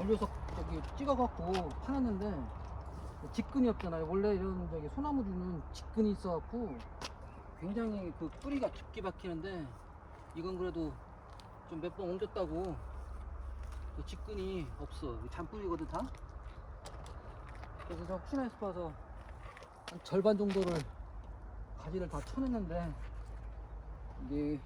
올려서 저기 찍어갖고 파놨는데 직근이 없잖아요. 원래 이런 저기 소나무들은 직근이 있어갖고 굉장히 그 뿌리가 깊게 박히는데 이건 그래도 좀 몇 번 옮겼다고 그 직근이 없어. 잔뿌리거든 다. 그래서 저 혹시나 싶어서 한 절반 정도를 가지를 다 쳐냈는데 이게 이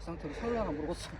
상태로 살려나 모르겠어.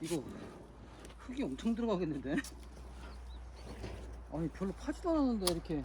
이거 흙이 엄청 들어가겠는데? 아니 별로 파지도 않았는데 이렇게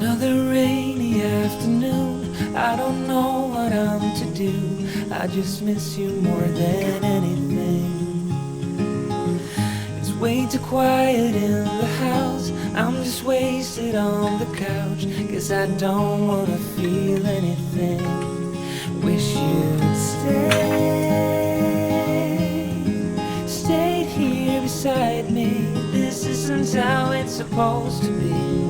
Another rainy afternoon. I don't know what I'm to do. I just miss you more than anything. It's way too quiet in the house. I'm just wasted on the couch. Guess I don't wanna feel anything. Wish you'd stay. Stay here beside me. This isn't how it's supposed to be.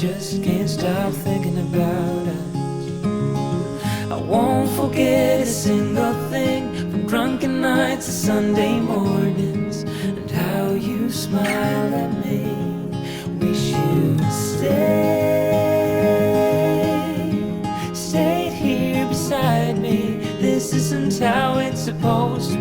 just can't stop thinking about us. I won't forget a single thing from drunken nights to Sunday mornings and how you smile at me. Wish you'd stay, stayed here beside me. This isn't how it's supposed